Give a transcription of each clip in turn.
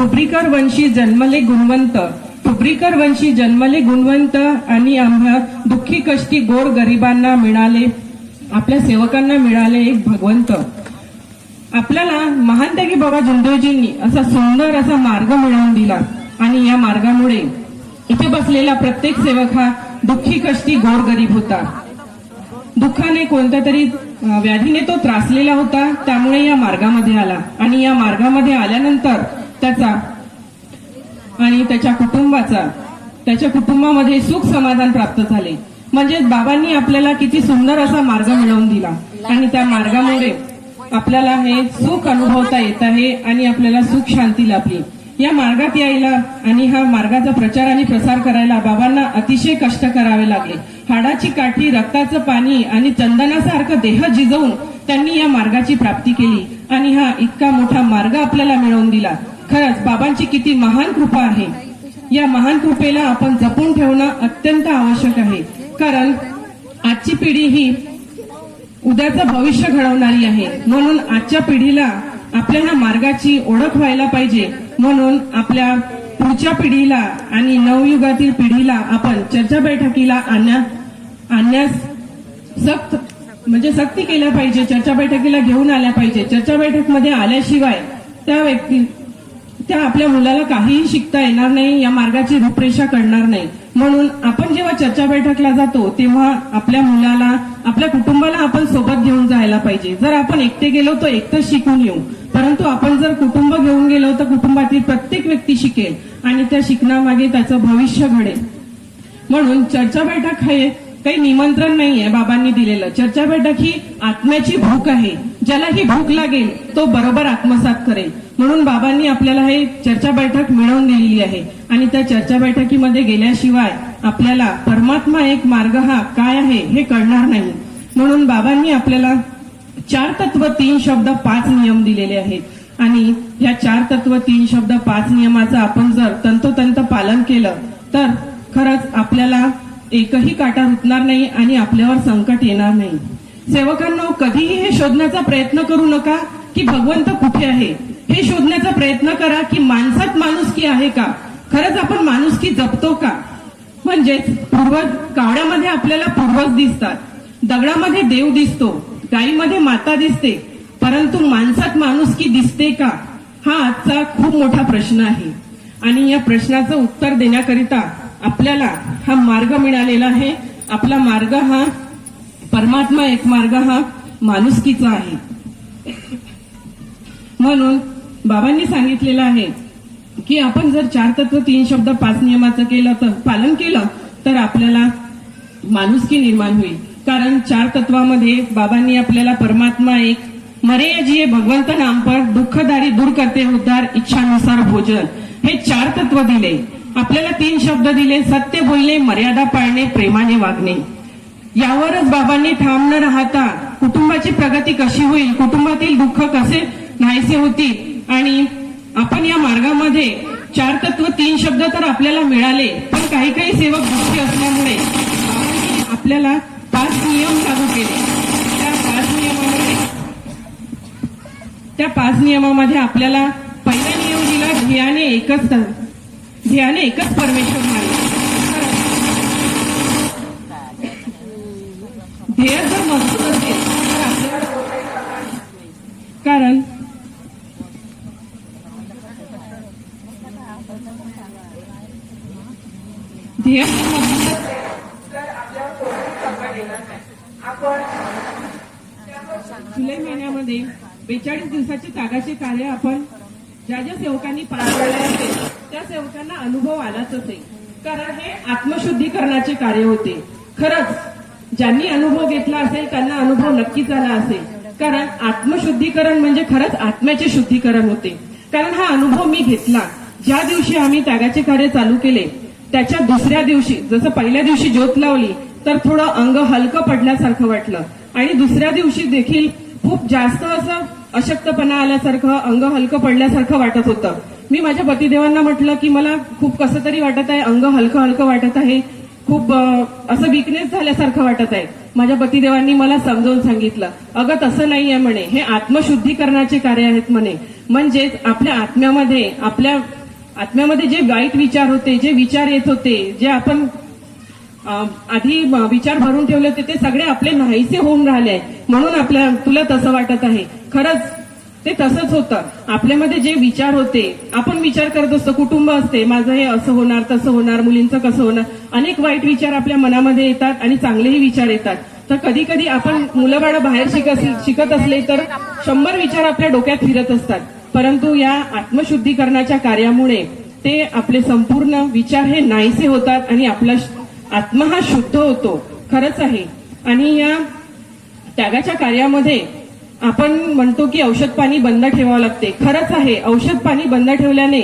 ठुबरीकर वंशी जन्मले गुणवंत. ठुबरीकर वंशी जन्मले गुणवंत आणि आम्हा दुःखी कष्टी गोर गरिबांना मिळाले. आपल्या सेवकांना मिळाले एक भगवंत. आपल्याला महान त्यागी बाबा जुंदेवजींनी असा सुंदर असा मार्ग मिळवून दिला. आणि या मार्गामुळे इथे बसलेला प्रत्येक सेवक हा दुःखी कष्टी गोर गरीब होता. दुःखाने कोणत्या तरी व्याधीने तो त्रासलेला होता त्यामुळे या मार्गामध्ये आला. आणि या मार्गामध्ये आल्यानंतर त्याचा आणि त्याच्या कुटुंबाचा त्याच्या कुटुंबामध्ये सुख समाधान प्राप्त झाले. म्हणजेच बाबांनी आपल्याला किती सुंदर असा मार्ग मिळवून दिला. आणि त्या मार्गामुळे आपल्याला हे सुख अनुभवता येत आहे आणि आपल्याला सुख शांती लाभली. या मार्गात यायला आणि हा मार्गाचा प्रचार आणि प्रसार करायला बाबांना अतिशय कष्ट करावे लागले. हाडाची काठी रक्ताचं पाणी आणि चंदनासारखं देह जिजवून त्यांनी या मार्गाची प्राप्ती केली आणि हा इतका मोठा मार्ग आपल्याला मिळवून दिला. खरंच बाबांची किती महान कृपा आहे. या महान कृपेला आपण जपून ठेवणं अत्यंत आवश्यक आहे. कारण आजची पिढी ही उद्याचं भविष्य घडवणारी आहे. म्हणून आजच्या पिढीला आपल्या ह्या मार्गाची ओळख व्हायला पाहिजे. म्हणून आपल्या पुढच्या पिढीला आणि नवयुगातील पिढीला आपण चर्चा बैठकीला आणण्या आणण्यास सक्त म्हणजे सक्ती केल्या पाहिजे. चर्चा बैठकीला घेऊन आल्या पाहिजे. चर्चा बैठकमध्ये आल्याशिवाय त्या व्यक्ती त्या आपल्या मुलाला काहीही शिकता येणार नाही या मार्गाची रूपरेषा करणार नाही. म्हणून आपण जेव्हा चर्चा बैठकला जातो तेव्हा आपल्या मुलाला आपल्या कुटुंबाला आपण सोबत घेऊन जायला पाहिजे. जर आपण एकटे गेलो तर एकटंच शिकून येऊ. परंतु आपण जर कुटुंब घेऊन गेलो तर कुटुंबातील प्रत्येक व्यक्ती शिकेल आणि त्या शिकण्यामागे त्याचं भविष्य घडेल. म्हणून चर्चा बैठक हे काही निमंत्रण नाहीये बाबांनी दिलेलं. चर्चा बैठक ही आत्म्याची भूक आहे. ज्याला ही भूक लागेल तो बरोबर आत्मसात करेल. म्हणून बाबांनी आपल्याला हे चर्चा बैठक मिळवून दिलेली आहे. आणि त्या चर्चा बैठकीमध्ये गेल्याशिवाय आपल्याला परमात्मा एक मार्ग हा काय आहे हे कळणार नाही. म्हणून बाबांनी आपल्याला चार तत्व तीन शब्द पाच नियम दिलेले आहेत. आणि या चार तत्व तीन शब्द पाच नियमाचं आपण जर तंतोतंत पालन केलं तर खरंच आपल्याला एकही काटा रुतणार नाही आणि आपल्यावर संकट येणार नाही. सेवकांना कधीही हे शोधण्याचा प्रयत्न करू नका की भगवंत कुठे आहे? हे शोधण्याचा प्रयत्न करा की माणसात माणुसकी आहे का? खरंच आपण माणुसकी जपतो का? म्हणजेच पूर्वज कावड्यामध्ये आपल्याला पूर्वज दिसतात. दगडामध्ये देव दिसतो. गायीमध्ये माता दिसते. परंतु माणसात माणुसकी दिसते का? हा आजचा खूप मोठा प्रश्न आहे. आणि या प्रश्नाचं उत्तर देण्याकरिता आपल्याला हा मार्ग मिळालेला आहे. आपला मार्ग हा परमात्मा एक मार्ग हा माणुसकीचा आहे. म्हणून बाबांनी सांगितलेलं आहे की आपण जर चार तत्व तीन शब्द पाच नियमाचं केलं तर पालन केलं तर आपल्याला माणुसकी निर्माण होईल. कारण चार तत्वामध्ये बाबांनी आपल्याला परमात्मा एक मरे जिये भगवंत नाम पर दुःखदारी दूर करते उद्धार इच्छानुसार भोजन. हे चार तत्व दिले. आपल्याला तीन शब्द दिले सत्य बोलणे मर्यादा पाळणे प्रेमाने वागणे. यावरच बाबांनी ठाम न राहता कुटुंबाची प्रगती कशी होईल कुटुंबातील दुःख कसे नाहीसे होतील आणि आपण या मार्गामध्ये चार तत्व तीन शब्द तर आपल्याला मिळाले पण काही काही सेवक दुःखी असल्यामुळे आपल्याला पाच नियम लागू केले. त्या पाच नियमामध्ये त्या पाच नियमामध्ये आपल्याला पहिला नियम दिला ध्येयाने एकच ध्येयाने एकच परमेश्वर मानला ध्येय जर मजबूत असेल तर आपल्याला कारण ध्येय जर मजबूत असेल तर आपल्याला कोणतेच संकट येणार नाही. आपण जुलै महिन्यामध्ये बेचाळीस दिवसाचे तागाचे कार्य आपण ज्या ज्या सेवकांनी पार पाडले असेल त्या सेवकांना अनुभव आलाच असेल. कारण हे आत्मशुद्धीकरणाचे कार्य होते. खरंच ज्यांनी अनुभव घेतला असेल त्यांना अनुभव नक्कीच आला असेल. कारण आत्मशुद्धीकरण म्हणजे खरंच आत्म्याचे शुद्धीकरण होते. कारण हा अनुभव मी घेतला. ज्या दिवशी आम्ही त्यागाचे कार्य चालू केले त्याच्या दुसऱ्या दिवशी जसं पहिल्या दिवशी ज्योत लावली तर थोडं अंग हलकं पडल्यासारखं वाटलं. आणि दुसऱ्या दिवशी देखील खूप जास्त असं अशक्तपणा आल्यासारखं अंग हलकं पडल्यासारखं वाटत होतं. मी माझ्या पतिदेवांना म्हटलं की मला खूप कसं तरी वाटत आहे अंग हलकं हलकं वाटत आहे. खूप असं विकनेस झाल्यासारखं वाटत आहे. माझ्या पतिदेवांनी मला समजावून सांगितलं अगं तसं नाहीये म्हणे. हे आत्मशुद्धीकरणाचे कार्य आहेत म्हणे. म्हणजेच आपल्या आत्म्यामध्ये आपल्या आत्म्यामध्ये जे वाईट विचार होते जे विचार येत होते जे आपण आधी विचार भरून ठेवले होते ते सगळे आपले नाहीसे होऊन राहिले म्हणून आपल्या तुला तसं वाटत आहे. खरंच ते तसंच होतं. आपल्यामध्ये जे विचार होते आपण विचार करत असतो कुटुंब असते माझं हे असं होणार तसं होणार मुलींचं कसं होणार? अनेक वाईट विचार आपल्या मनामध्ये येतात आणि चांगलेही विचार येतात. तर कधी कधी आपण मुलं बाळं बाहेर शिकत शिकत असले तर शंभर विचार आपल्या डोक्यात फिरत असतात. परंतु या आत्मशुद्धीकरणाच्या कार्यामुळे ते आपले संपूर्ण विचार हे नाहीसे होतात आणि आपला आत्मा हा शुद्ध होतो. खरंच आहे. आणि या त्यागाच्या कार्यामध्ये आपण म्हणतो की औषध पाणी बंद ठेवावं लागते. खरंच आहे. औषध पाणी बंद ठेवल्याने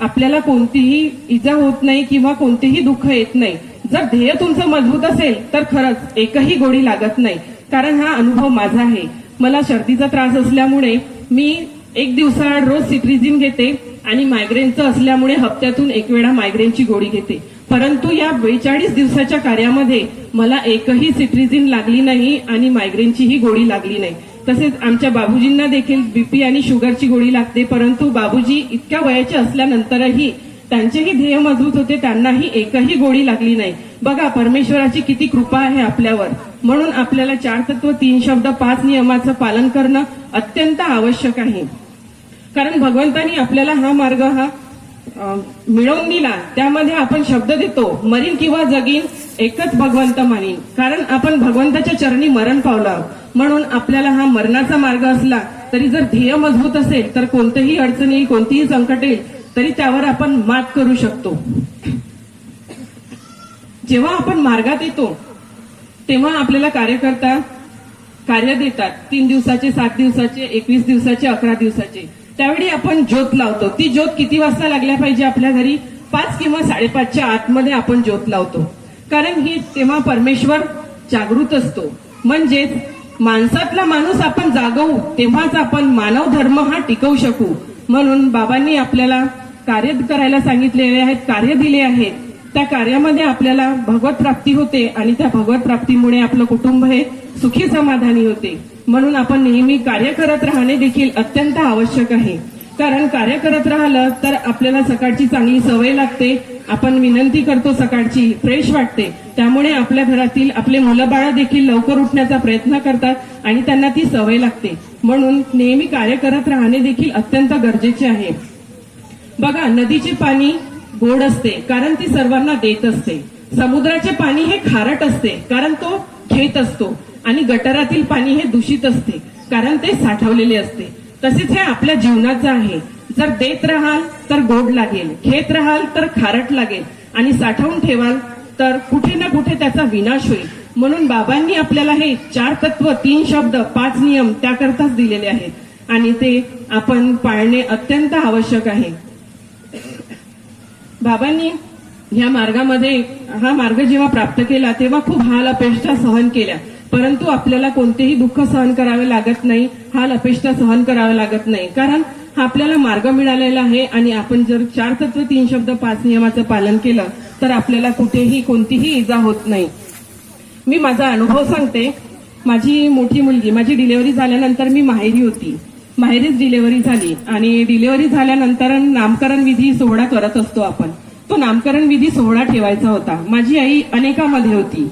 आपल्याला कोणतीही इजा होत नाही किंवा कोणतेही दुःख येत नाही. जर ध्येय तुमचं मजबूत असेल तर खरंच एकही गोळी लागत नाही. कारण हा अनुभव माझा आहे. मला सर्दीचा त्रास असल्यामुळे मी एक दिवसाआड रोज सिट्रिझिन घेते आणि मायग्रेनचं असल्यामुळे हप्त्यातून एक वेळा मायग्रेनची गोळी घेते. परंतु या बेचाळीस दिवसाच्या कार्यामध्ये मला एकही सिट्रिझिन लागली नाही आणि मायग्रेनचीही गोळी लागली नाही. तसेच आमच्या बाबूजींना देखील बीपी आणि शुगरची गोळी लागते. परंतु बाबूजी इतक्या वयाचे असल्यानंतरही त्यांचेही ध्येय मजबूत होते. त्यांनाही एकही गोळी लागली नाही. बघा परमेश्वराची किती कृपा आहे आपल्यावर. म्हणून आपल्याला चार तत्व तीन शब्द पाच नियमाचं पालन करणं अत्यंत आवश्यक आहे. कारण भगवंतानी आपल्याला हा मार्ग हा मिळवून दिला. त्यामध्ये आपण शब्द देतो मरीन किंवा जगीन एकच भगवंत मानीन. कारण आपण भगवंताच्या चरणी मरण पावलं. म्हणून आपल्याला हा मरणाचा मार्ग असला तरी जर ध्येय मजबूत असेल तर कोणतंही अडचण येईल कोणतीही संकट येईल तरी त्यावर आपण मात करू शकतो. जेव्हा आपण मार्गात येतो तेव्हा आपल्याला कार्यकर्ता कार्य देतात. तीन दिवसाचे सात दिवसाचे एकवीस दिवसाचे अकरा दिवसाचे. त्यावेळी आपण ज्योत लावतो. ती ज्योत किती वाजता लागल्या पाहिजे आपल्या घरी? पाच किंवा साडेपाचच्या आतमध्ये आपण ज्योत लावतो. कारण ही तेव्हा परमेश्वर जागृत असतो. म्हणजेच माणसातला माणूस आपण जागवू तेव्हाच आपण मानव धर्म हा टिकवू शकू. म्हणून बाबांनी आपल्याला कार्य करायला सांगितलेले आहेत कार्य दिले आहेत. त्या कार्यामध्ये आपल्याला भगवत प्राप्ती होते आणि त्या भगवत प्राप्तीमुळे आपलं कुटुंब हे सुखी समाधानी होते. म्हणून आपण नेहमी कार्य करत राहणे देखील अत्यंत आवश्यक आहे. कारण कार्य करत राहिलं तर आपल्याला सकाळची चांगली सवय लागते. आपण विनंती करतो सकाळची फ्रेश वाटते. त्यामुळे आपल्या घरातील आपले मुलं देखील लवकर उठण्याचा प्रयत्न करतात आणि त्यांना ती सवय लागते. म्हणून नेहमी कार्य करत राहणे देखील अत्यंत गरजेचे आहे. बघा नदीचे पाणी गोड असते कारण ती सर्वांना देत असते. समुद्राचे पाणी हे खारट असते कारण तो घेत असतो. आणि गटारातील पाणी हे दूषित असते कारण ते साठवलेले असते. तसेच हे आपल्या जीवनाचं आहे. जर देत राहाल तर गोड लागेल. घेत राहाल तर खारट लागेल. आणि साठवून ठेवाल तर कुठे ना कुठे त्याचा विनाश होईल. म्हणून बाबांनी आपल्याला हे चार तत्व तीन शब्द पाच नियम त्याकरताच दिलेले आहेत. आणि ते आपण पाळणे अत्यंत आवश्यक आहे. बाबांनी ह्या मार्गामध्ये हा मार्ग जेव्हा प्राप्त केला तेव्हा खूप हाल अपेक्षा सहन केल्या. परंतु आपल्याला कोणतेही दुःख सहन करावे लागत नाही हाल अपेष्टा सहन करावे लागत नाही. कारण हा आपल्याला मार्ग मिळालेला आहे आणि आपण जर चार तत्व तीन शब्द पाच नियमाचं पालन केलं तर आपल्याला कुठेही कोणतीही इजा होत नाही. मी माझा अनुभव सांगते. माझी मोठी मुलगी माझी डिलेव्हरी झाल्यानंतर मी माहेरी होती. माहेरीच डिलेव्हरी झाली आणि डिलेव्हरी झाल्यानंतर नामकरण विधी सोहळा करत असतो आपण. तो नामकरण विधी सोहळा ठेवायचा होता. माझी आई अनेकामध्ये होती.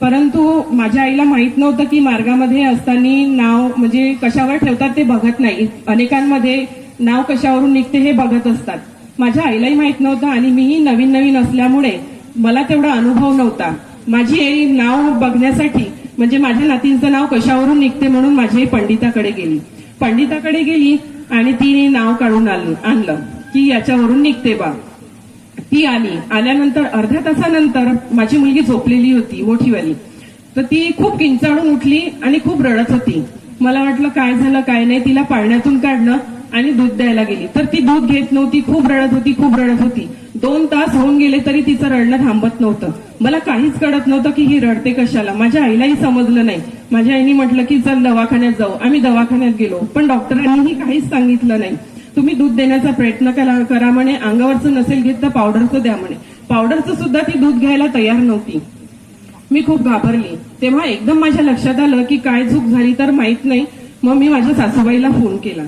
परंतु माझ्या आईला माहीत नव्हतं की मार्गामध्ये असताना नाव म्हणजे कशावर ठेवतात ते बघत नाही. अनेकांमध्ये नाव कशावरून निघते हे बघत असतात. माझ्या आईलाही माहीत नव्हतं आणि मीही नवीन नवीन असल्यामुळे मला तेवढा अनुभव नव्हता. माझी आई नाव बघण्यासाठी म्हणजे माझ्या नातींचं नाव कशावरून निघते म्हणून माझी आई पंडिताकडे गेली. पंडिताकडे गेली आणि तिने नाव काढून आणलं की याच्यावरून निघते बा. ती आली. आल्यानंतर अर्ध्या तासानंतर माझी मुलगी झोपलेली होती मोठीवाली. तर ती खूप किंचाळून उठली आणि खूप रडत होती. मला वाटलं काय झालं काय नाही तिला पाळण्यातून काढलं आणि दूध द्यायला गेली. तर ती दूध घेत नव्हती खूप रडत होती खूप रडत होती. दोन तास होऊन गेले तरी तिचं रडणं थांबत नव्हतं. मला काहीच कळत नव्हतं की ही रडते कशाला. माझ्या आईलाही समजलं नाही. माझ्या आईने म्हटलं की चल दवाखान्यात जाऊ. आम्ही दवाखान्यात गेलो पण डॉक्टरांनीही काहीच सांगितलं नाही. तुम्ही दूध देण्याचा प्रयत्न करा करा म्हणे. अंगावरचं नसेल घेत तर पावडरचं द्या म्हणे. पावडरचं सुद्धा ती दूध घ्यायला तयार नव्हती. मी खूप घाबरली. तेव्हा एकदम माझ्या लक्षात आलं की काय चूक झाली तर माहीत नाही. मग मी माझ्या सासूबाईला फोन केला.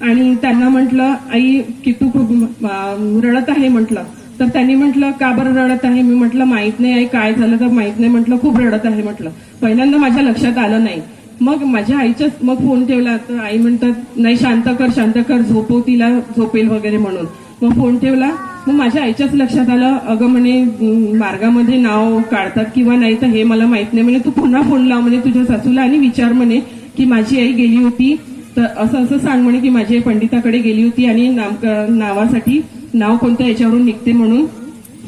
आणि त्यांना म्हटलं आई किटू खूप रडत आहे म्हटलं. तर त्यांनी म्हटलं का बरं रडत आहे? मी म्हटलं माहीत नाही आई काय झालं तर माहीत नाही. म्हटलं खूप रडत आहे म्हटलं. पहिल्यांदा माझ्या लक्षात आलं नाही. मग माझ्या आईच्याच मग फोन ठेवला तर आई म्हणतात नाही शांत कर शांत कर झोपव तिला झोपेल वगैरे म्हणून. मग फोन ठेवला. मग माझ्या आईच्याच लक्षात आलं अगं म्हणे मार्गामध्ये नाव काढतात किंवा नाही तर हे मला माहीत नाही. म्हणे तू पुन्हा फोन लाव म्हणे तुझ्या सासूला आणि विचार म्हणे की माझी आई गेली होती. तर असं असं सांग म्हणे की माझी आई पंडिताकडे गेली होती आणि नामक नावासाठी नाव कोणत्या याच्यावरून निघते म्हणून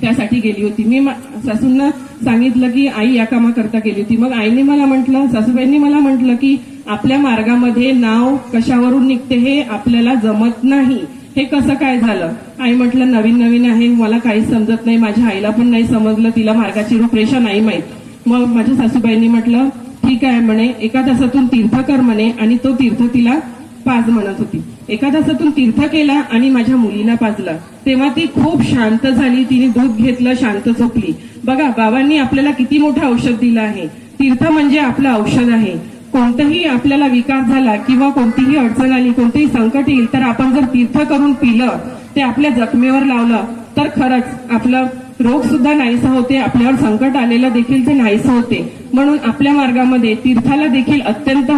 त्यासाठी गेली होती. मी सासूंना सांगितलं की आई या कामाकरता गेली होती. मग आईने मला म्हटलं सासूबाईंनी मला म्हटलं की आपल्या मार्गामध्ये नाव कशावरून निघते हे आपल्याला जमत नाही. हे कसं काय झालं? आई म्हटलं नवीन नवीन आहे मला काहीच समजत नाही माझ्या आईला पण नाही समजलं तिला मार्गाची रूपरेषा नाही माहीत. मग माझ्या सासूबाईंनी म्हटलं ठीक आहे म्हणे एका तासातून तीर्थ कर म्हणे आणि तो तीर्थ तिला पाच म्हणत होती. एखादा तीर्थ केला आणि माझ्या मुलीला पाजला. तेव्हा ती खूप शांत झाली. तिने दूध घेतलं शांत झोपली. बघा बाबांनी आपल्याला किती मोठं औषध दिलं आहे. तीर्थ म्हणजे आपलं औषध आहे. कोणताही आपल्याला विकार झाला किंवा कोणतीही अडचण आली कोणतेही संकट येईल तर आपण जर तीर्थ करून पिलं ते आपल्या जखमेवर लावलं तर खरंच आपलं रोग सुद्धा नाहीसा होते. आपल्यावर संकट आलेलं देखील ते नाहीसं होते. म्हणून आपल्या मार्गामध्ये तीर्थाला देखील अत्यंत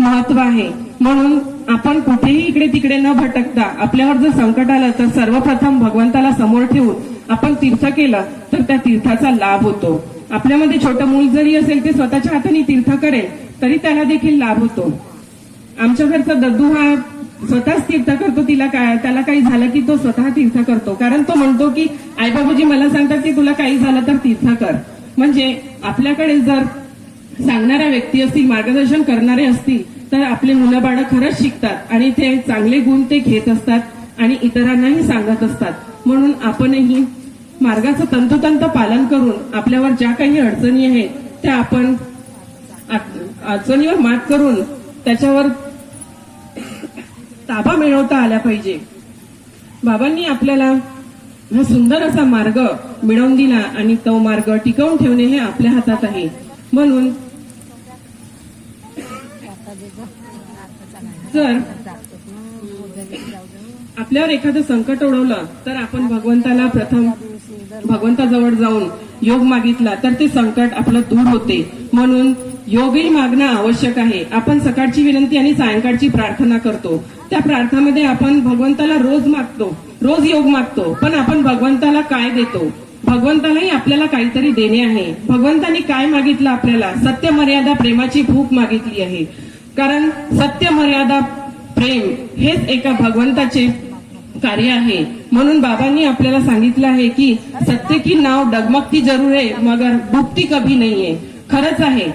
महत्त्व आहे. म्हणून आपण कुठेही इकडे तिकडे न भटकता आपल्यावर जर संकट आलं तर सर्वप्रथम भगवंताला समोर ठेवून आपण तीर्थ केलं तर त्या तीर्थाचा लाभ होतो. आपल्यामध्ये छोटं मूल जरी असेल ते स्वतःच्या हाताने तीर्थ करेल तरी त्याला देखील लाभ होतो. आमच्या घरचा दद्दू हा स्वतःच तीर्थ करतो तिला काय त्याला काही झालं की तो स्वतः तीर्थ करतो. कारण तो म्हणतो की आई बाबूजी मला सांगतात की तुला काही झालं तर तीर्थ कर. म्हणजे आपल्याकडे जर सांगणाऱ्या व्यक्ती असतील मार्गदर्शन करणारे असतील तर आपले मुलं बाळं खरंच शिकतात आणि ते चांगले गुण ते घेत असतात आणि इतरांनाही सांगत असतात. म्हणून आपणही मार्गाचं तंतोतंत पालन करून आपल्यावर ज्या काही अडचणी आहेत त्या आपण अडचणीवर मात करून त्याच्यावर ताबा मिळवता आला पाहिजे. बाबांनी आपल्याला हा सुंदर असा मार्ग मिळवून दिला आणि तो मार्ग टिकवून ठेवणे हे आपल्या हातात आहे. म्हणून जर आपल्यावर एखादं संकट ओढवलं तर आपण भगवंताला प्रथम भगवंताजवळ जाऊन योग मागितला तर ते संकट आपलं दूर होते. म्हणून योगही मागणं आवश्यक आहे. आपण सकाळची विनंती आणि सायंकाळची प्रार्थना करतो. त्या प्रार्थनेमध्ये आपण भगवंताला रोज मागतो रोज योग मागतो पण आपण भगवंताला काय देतो? भगवंतालाही आपल्याला काहीतरी देणे आहे. भगवंताने काय मागितलं आपल्याला? सत्य मर्यादा प्रेमाची भूक मागितली आहे. कारण सत्य मर्यादा प्रेम हेच एका भगवंताचे कार्य आहे. म्हणून बाबांनी आपल्याला सांगितलं आहे की सत्य की नाव डगमगती जरूर आहे मगर डुबती कभी नाहीये. खरंच आहे.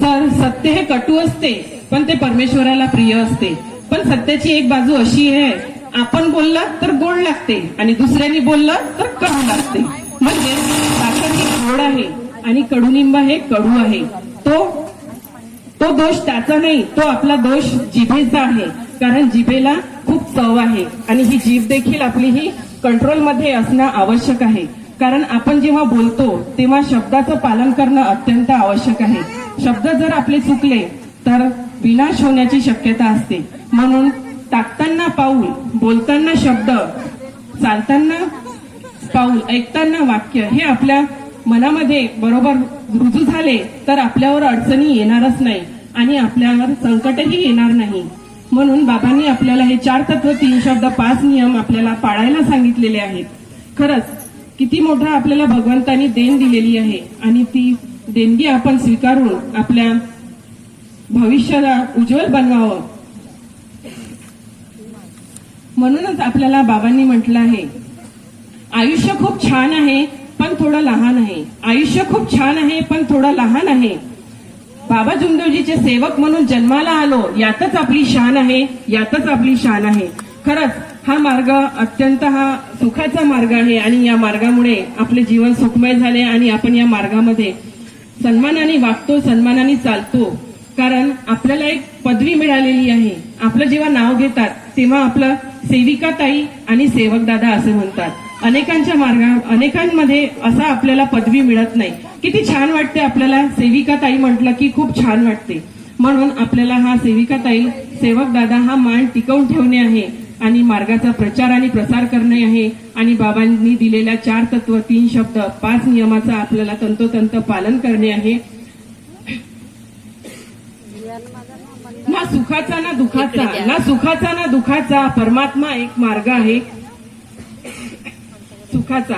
जर सत्य हे कटू असते पण ते परमेश्वराला प्रिय असते. पण सत्याची एक बाजू अशी आहे आपण बोललं तर गोड लागते आणि दुसऱ्यांनी बोललं तर कडू लागते. म्हणजे साखर ही गोड आहे आणि कडुनिंब हे कडू आहे. तो तो दोष त्याचा नाही तो आपला दोष जिभेचा आहे. कारण जिभेला खूप चव आहे आणि ही जीभ देखील आपली ही कंट्रोलमध्ये असणं आवश्यक आहे. कारण आपण जेव्हा बोलतो तेव्हा शब्दाचं पालन करणं अत्यंत आवश्यक आहे. शब्द जर आपले चुकले तर विनाश होण्याची शक्यता असते. म्हणून टाकताना पाऊल बोलताना शब्द चालताना पाऊल ऐकताना वाक्य हे आपल्या मनामध्ये बरोबर रुजू झाले तर आपल्यावर अडचणी येणारच नाही आणि आपल्यावर संकटही येणार नाही. म्हणून बाबांनी आपल्याला हे चार तत्व तीन शब्द पाच नियम आपल्याला पाळायला सांगितलेले आहेत. खरंच किती मोठा आपल्याला भगवंतानी देण दिलेली आहे आणि ती देणगी आपण स्वीकारून आपल्या भविष्याला उज्ज्वल बनवावं. म्हणूनच आपल्याला बाबांनी म्हटलं आहे आयुष्य खूप छान आहे पण थोडं लहान आहे. आयुष्य खूप छान आहे पण थोडं लहान आहे. बाबा जुमदेवजीचे सेवक म्हणून जन्माला आलो यातच आपली शान आहे यातच आपली शान आहे. खरंच हा मार्ग अत्यंत हा सुखाचा मार्ग आहे आणि या मार्गामुळे आपले जीवन सुखमय झाले आणि आपण या मार्गामध्ये सन्मानाने वागतो सन्मानाने चालतो. कारण आपल्याला एक पदवी मिळालेली आहे. आपलं जेव्हा नाव घेतात तेव्हा आपलं सेविका ताई आणि सेवक दादा असे म्हणतात. अनेकांच्या मार्गा अनेकांमध्ये असा आपल्याला पदवी मिळत नाही. किती छान वाटते आपल्याला सेविका ताई म्हटलं की खूप छान वाटते. म्हणून आपल्याला हा सेविका ताई सेवक दादा हा मान टिकवून ठेवणे आहे आणि मार्गाचा प्रचार आणि प्रसार करणे आहे आणि बाबांनी दिलेल्या चार तत्व तीन शब्द पाच नियमाचं आपल्याला तंतोतंत पालन करणे आहे. ना सुखाचा ना दुखाचा ना सुखाचा ना दुखाचा परमात्मा एक मार्ग आहे. सुखाचा